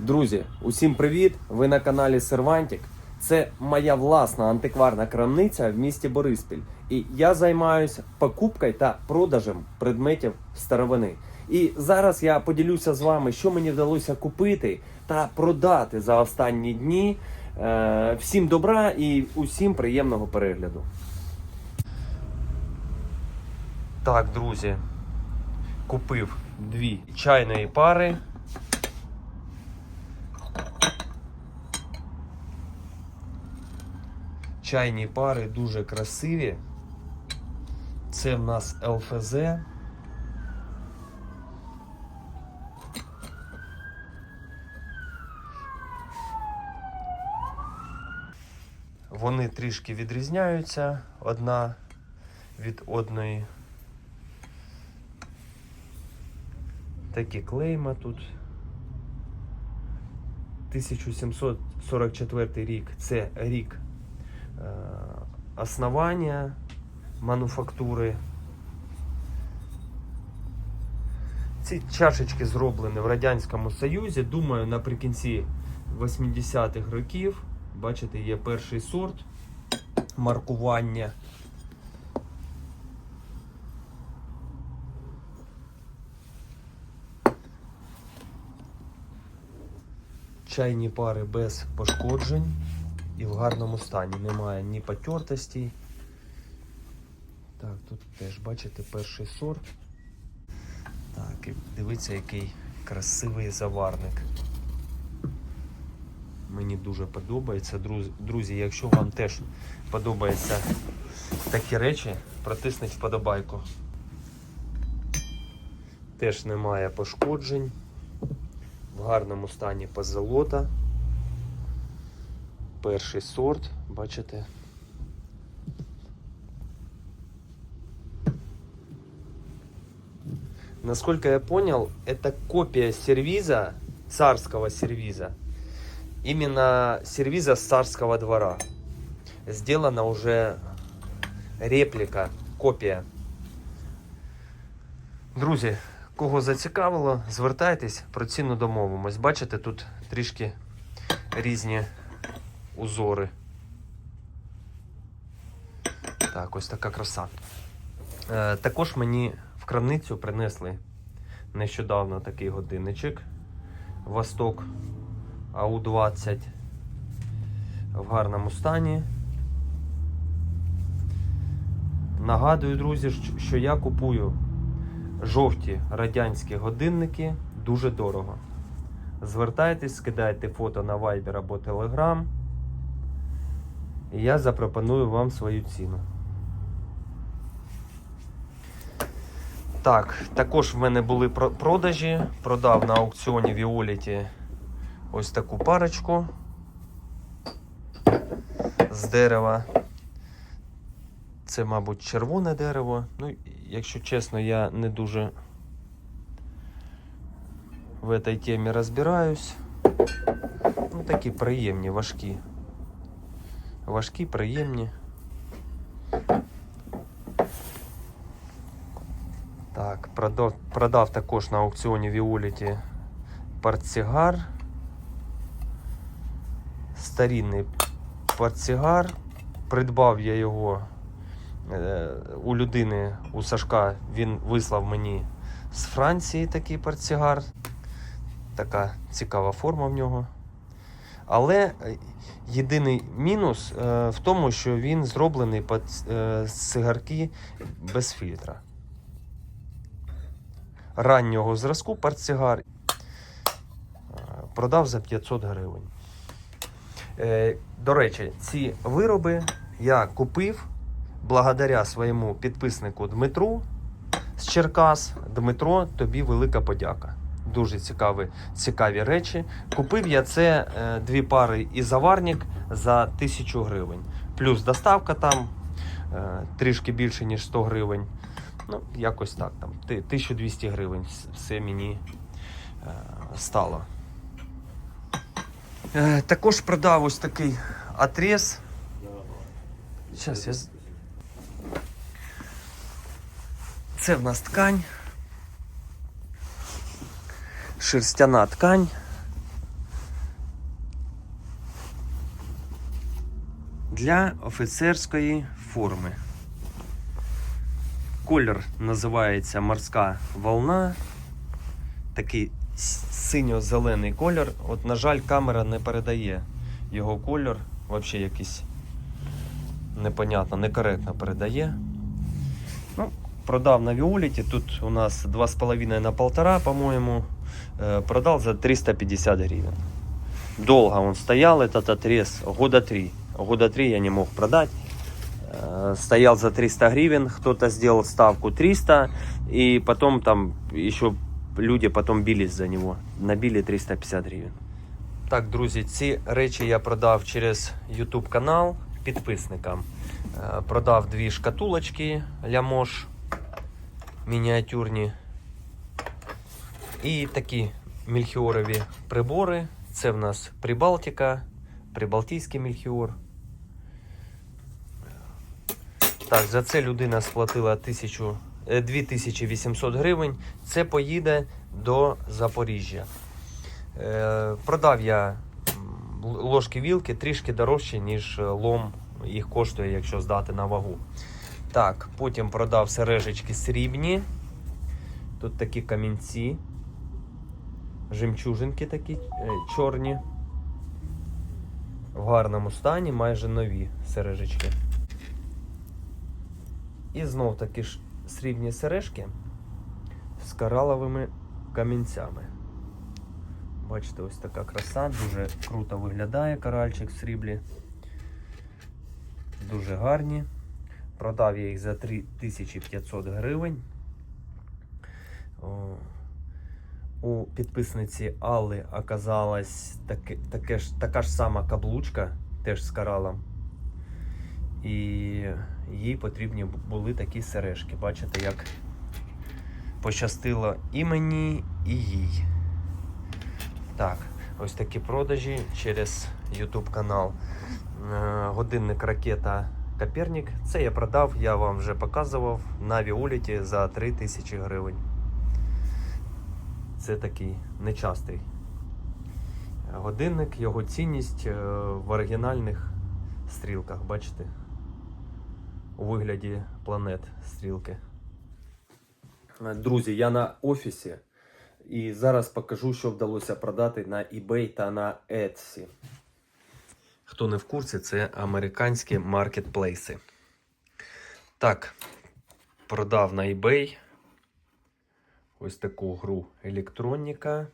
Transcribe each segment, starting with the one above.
Друзі, усім привіт! Ви на каналі Сервантик. Це моя власна антикварна крамниця в місті Бориспіль. І я займаюся покупкою та продажем предметів старовини. І зараз я поділюся з вами, що мені вдалося купити та продати за останні дні. Е, Всім добра і усім приємного перегляду. Так, друзі, купив дві чайної пари. Чайні пари дуже красиві. Це в нас ЛФЗ. Вони трішки відрізняються одна від одної. Такі клейма тут. 1744 рік це рік е, основання мануфактури. Ці чашечки зроблені в Радянському Союзі. Думаю, наприкінці 80-х років. Бачите, є перший сорт маркування. Чайні пари без пошкоджень і в гарному стані. Немає ні потертостей. Так, тут теж бачите перший сорт. Так, і дивіться, який красивий заварник. Мені дуже подобається. Друзі, якщо вам теж подобаються такі речі, протисніть вподобайку. Теж немає пошкоджень. В гарному стані позолота. Перший сорт, бачите. Насколько я понял, это копия сервиза, царского сервиза. Именно сервиза с царского двора. Сделана уже реплика, копія. Друзі, кого зацікавило, звертайтесь, про ціну домовимось. Бачите, тут трішки різні узори. Так, ось така краса. Е, також мені в крамницю принесли нещодавно такий годинничок Восток АУ-20 в гарному стані. Нагадую, друзі, що я купую жовті радянські годинники дуже дорого. Звертайтесь, скидайте фото на Viber або Telegram. І я запропоную вам свою ціну. Так, також в мене були продажі. Продав на аукціоні Віоліті ось таку парочку з дерева. Це, мабуть, червоне дерево. Ну, якщо чесно, я не дуже в этой темі розбираюсь. Ну, такі приємні, важкі. Важкі, приємні. Так, продав, продав також на аукціоні Віоліті портсигар. Старінний портсигар. Придбав я його е, у людини, у Сашка, він вислав мені з Франції такий портсигар. Така цікава форма в нього. Але е, єдиний мінус е, в тому, що він зроблений під е, цигарки без фільтра. Раннього зразку портсигар е, продав за 500 гривень. До речі, ці вироби я купив благодаря своєму підписнику Дмитру з Черкас. Дмитро, тобі велика подяка. Дуже цікаві, цікаві речі. Купив я це е, дві пари і заварник за 1000 гривень. Плюс доставка там е, трішки більше, ніж 100 гривень. Ну, якось так, там, 1200 гривень все мені е, стало. Також продав ось такий отрез. Зараз я. Це в нас ткань шерстяна ткань. Для офіцерської форми. Колір називається морська волна. Такий синьо-зелений колір. От, на жаль, камера не передає його колір, взагалі якийсь непонятно, некоректно передає. Ну, Продав на Віоліті. Тут у нас 2,5 на 1,5, по-моєму. Э, Продал за 350 гривен. Долго он стоял, этот отрез, года три. Года три я не мог продать. Э, Стоял за 300 гривен, кто-то сделал ставку 300, и потом там еще люди потом бились за него. Набили 350 гривен. Так, друзі, ці речі я продав через YouTube канал підписникам. Е, Продав дві шкатулочки Лямош мініатюрні. І такі мільхіорові прибори. Це в нас Прибалтика, Прибалтійський мільхіор. Так, за це людина сплатила 1000, е, 2800 гривень. Це поїде до Запоріжжя. Е, продав я ложки вілки трішки дорожче, ніж е, лом їх коштує, якщо здати на вагу. Так, потім продав сережечки срібні. Тут такі камінці. Жемчужинки такі е, чорні. В гарному стані, майже нові сережечки. І знов такі ж срібні сережки з кораловими камінцями. Бачите, ось така краса, дуже круто виглядає коральчик в сріблі. Дуже гарні. Продав я їх за 3500 гривень. У підписниці Алли оказалась таке, таке ж, така ж сама каблучка, теж з коралом. І їй потрібні були такі сережки. Бачите, як пощастило і мені, і їй. Так, ось такі продажі через YouTube канал. Е, Годинник ракета Коперник. Це я продав, я вам вже показував на Віоліті за 3000 гривень. Це такий нечастий годинник, його цінність е, в оригінальних стрілках, бачите? У вигляді планет стрілки. Е, Друзі, я на офісі. І зараз покажу, що вдалося продати на eBay та на Etsy. Хто не в курсі, це американські маркетплейси. Так, продав на eBay ось таку гру електроніка.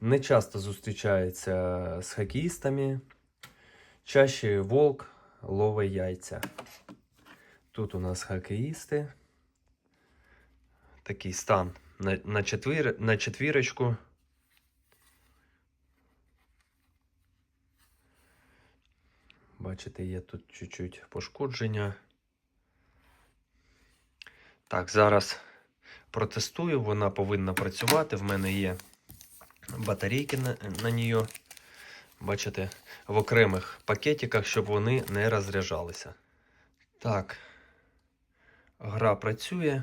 Не часто зустрічається з хокеїстами. Чаще волк ловить яйця. Тут у нас хокеїсти. Такий стан на, на, четвір, на четвірочку. Бачите, є тут чуть-чуть пошкодження. Так, зараз протестую, вона повинна працювати. В мене є батарейки на, на ній. Бачите, в окремих пакетиках, щоб вони не розряджалися. Так, гра працює.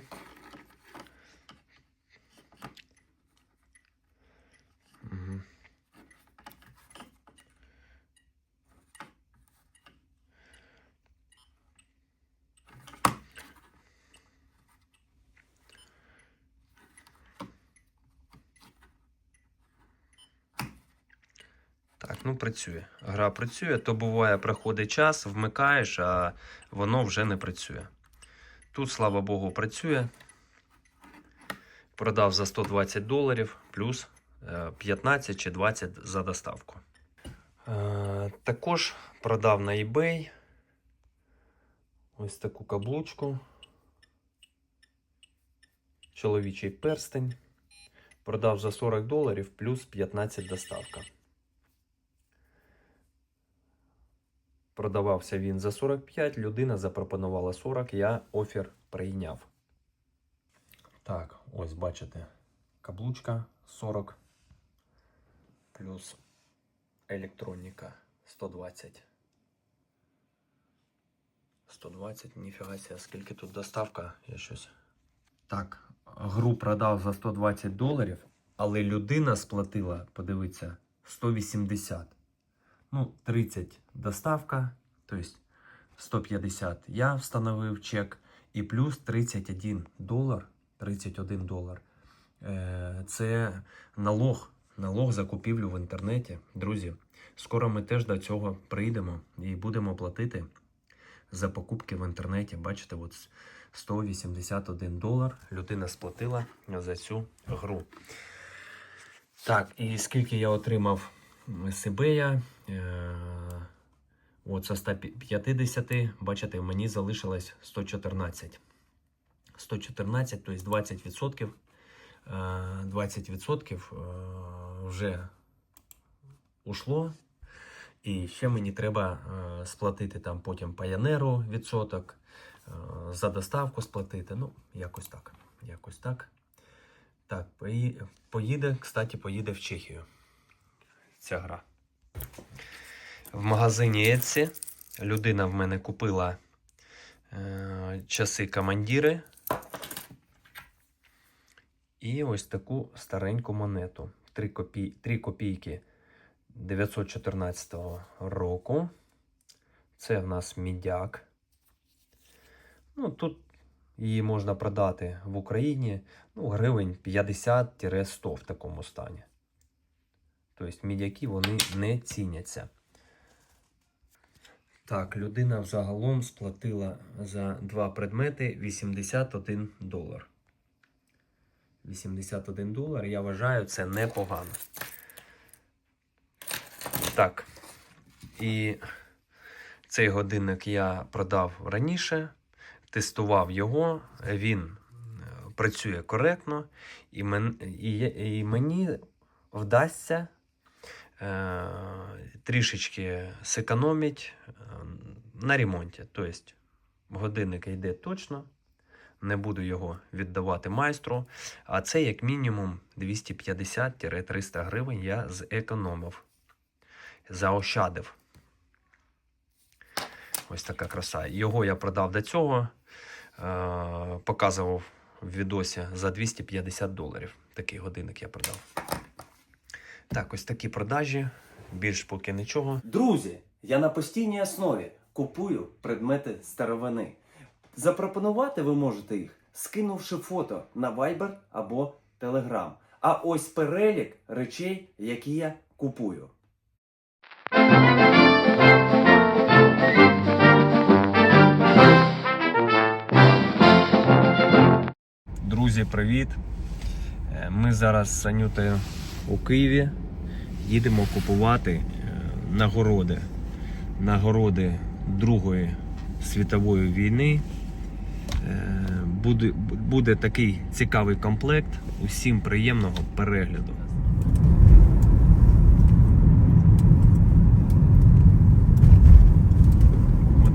Працює. Гра працює, то буває, проходить час, вмикаєш, а воно вже не працює. Тут, слава Богу, працює. Продав за 120 доларів плюс е, 15 чи 20 за доставку. Е, Також продав на eBay ось таку каблучку. Чоловічий перстень. Продав за 40 доларів плюс 15 доставка. Продавався він за 45, людина запропонувала 40, я офер прийняв. Так, ось бачите, каблучка 40 плюс електроніка 120. 120, ніфіга скільки тут доставка, я щось. Так, гру продав за 120 доларів, але людина сплатила, подивіться, 180. Ну, 30 доставка, тобто 150 я встановив чек, і плюс 31 долар. 31 долар. Е, Це налог, налог за купівлю в інтернеті. Друзі, скоро ми теж до цього прийдемо і будемо платити за покупки в інтернеті. Бачите, от 181 долар людина сплатила за цю гру. Так, і скільки я отримав е, от со 150, бачите, мені залишилось 114. 114, тобто 20%. е, 20% е, вже ушло. І ще мені треба е, сплатити там потім паянеру відсоток, е, за доставку сплатити. Ну, якось так. Якось так. Так, поїде, кстати, поїде в Чехію. Ця гра. В магазині Etsy людина в мене купила е, часи командіри. І ось таку стареньку монету. 3, копій, 3 копійки 914 року. Це в нас мідяк. Ну, тут її можна продати в Україні ну, гривень 50-100 в такому стані. Тобто мідяки вони не ціняться. Так, людина взагалом сплатила за два предмети 81 долар. 81 долар, я вважаю, це непогано. Так. І цей годинник я продав раніше, тестував його, він е, працює коректно, і, мен, і, і мені вдасться трішечки зекономити е, на ремонті. Тобто годинник йде точно, не буду його віддавати майстру. А це як мінімум 250-300 гривень я зекономив, заощадив. Ось така краса. Його я продав до цього, е, показував в відосі за 250 доларів. Такий годинник я продав. Так, ось такі продажі. Більш поки нічого. Друзі, я на постійній основі купую предмети старовини. Запропонувати ви можете їх, скинувши фото на Viber або Telegram. А ось перелік речей, які я купую. Друзі, привіт! Е, Ми зараз з Санютою у Києві їдемо купувати е, нагороди. Нагороди Другої світової війни. Е, Буде, буде такий цікавий комплект. Усім приємного перегляду.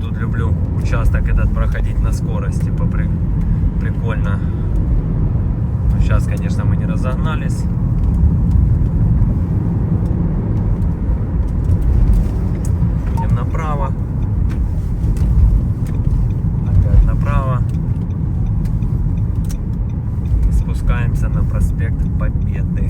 Тут люблю участок этот проходить на скорости. Попри... Прикольно. Сейчас, конечно, мы не разогнались. Направо. Опять направо. Спускаемся на проспект Победы.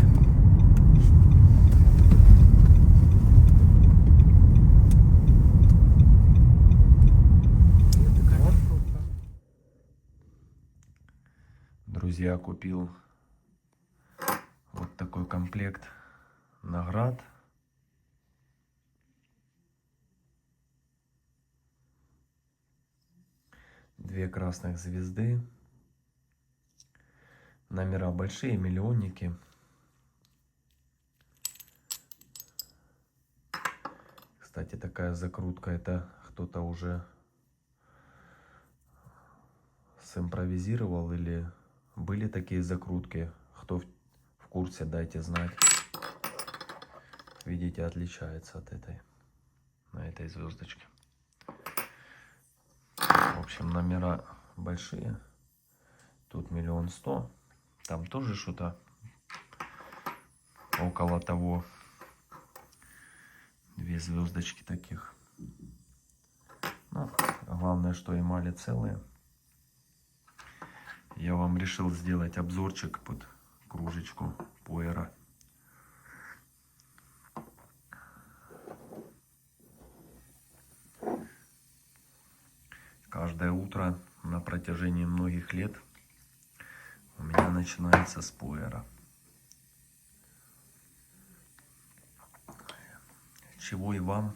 Друзья, купил вот такой комплект наград. Две красных звезды. Номера большие, миллионники. Кстати, такая закрутка, это кто-то уже симпровизировал или были такие закрутки. Кто в, в курсе, дайте знать. Видите, отличается от этой, на этой звездочке. Общем, номера большие. Тут миллион сто. Там тоже что-то около того. Две звездочки таких. Ну, главное, что эмали целые. Я вам решил сделать обзорчик под кружечку пуэра. Каждое утро на протяжении многих лет у меня начинается с пуэра. Чего и вам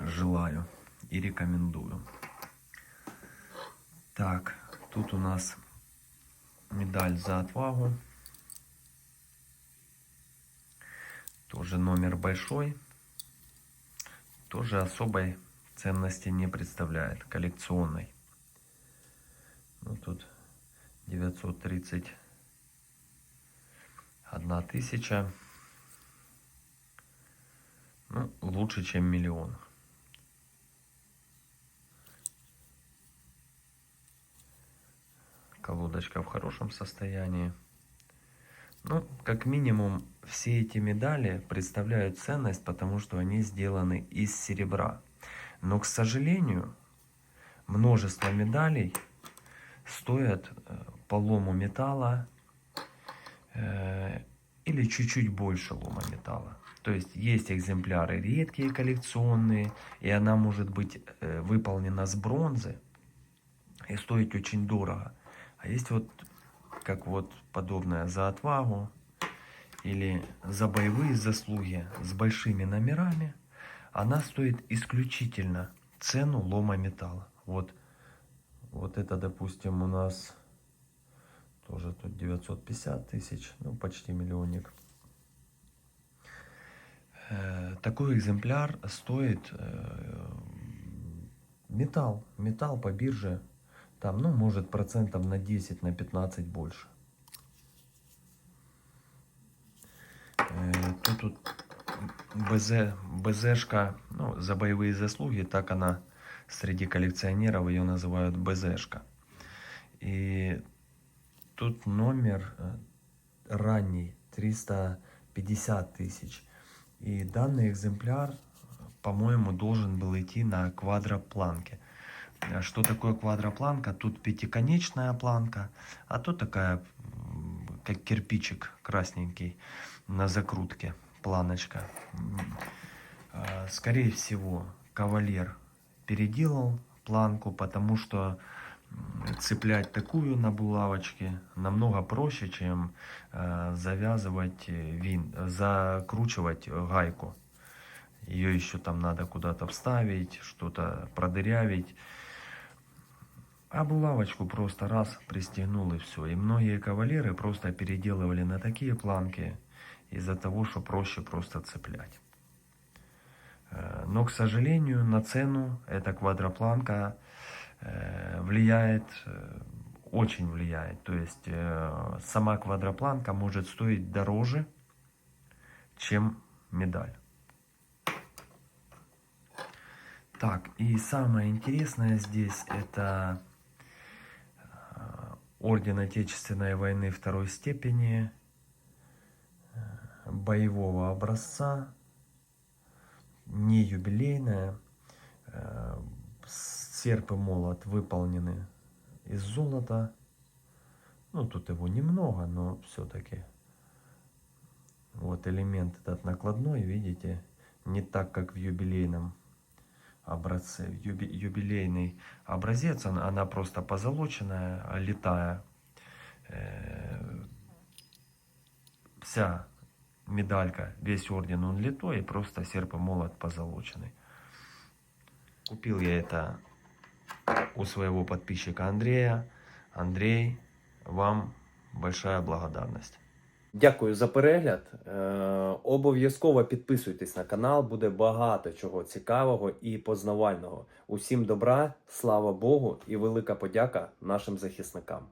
желаю и рекомендую. Так, тут у нас медаль за отвагу. Тоже номер большой. Тоже особой ценности не представляет. Коллекционной. Ну тут 931 тысяча. Ну, лучше, чем миллион. Колодочка в хорошем состоянии. Ну, как минимум, все эти медали представляют ценность, потому что они сделаны из серебра. Но, к сожалению, множество медалей стоят э, по лому металла э, или чуть-чуть больше лома металла. То есть есть экземпляры редкие, коллекционные, и она может быть э, выполнена с бронзы и стоить очень дорого. А есть вот как вот подобное за отвагу или за боевые заслуги с большими номерами, она стоит исключительно цену лома металла. Вот, вот это, допустим, у нас тоже тут 950 тысяч, ну почти миллионник. Э, Такой экземпляр стоит э, металл, металл по бирже там, ну, может, процентов на 10, на 15 больше. Э, Тут, тут БЗ, БЗшка, ну, за боевые заслуги, так она среди коллекционеров ее называют БЗшка. И тут номер э, ранний, 350 тысяч. И данный экземпляр, по-моему, должен был идти на квадропланке. А Что такое квадропланка? Тут пятиконечная планка, а тут такая, как кирпичик красненький на закрутке, планочка. А, Скорее всего, кавалер переделал планку, потому что цеплять такую на булавочке намного проще, чем э, завязывать э, вин, закручивать гайку. Ее еще там надо куда-то вставить, что-то продырявить. А булавочку просто раз пристегнул и все. И многие кавалеры просто переделывали на такие планки из-за того, что проще просто цеплять. Э, Но, к сожалению, на цену эта квадропланка э, влияет, э, очень влияет. То есть сама квадропланка может стоить дороже, чем медаль. Так, и самое интересное здесь это Орден Отечественной войны второй степени боевого образца, не юбилейная. Э, Серп и молот выполнены из золота. Ну, тут его немного, но все-таки. Вот элемент этот накладной, видите, не так, как в юбилейном образце. Юби- юбилейный образец, она, она просто позолоченная, летая. Э, Вся медалька, весь орден, он литой, просто серп и молот позолоченный. Купил я это у своего подписчика Андрея. Андрей, вам большая благодарность. Дякую за перегляд. Е, обов'язково підписуйтесь на канал, буде багато чого цікавого і познавального. Усім добра, слава Богу і велика подяка нашим захисникам.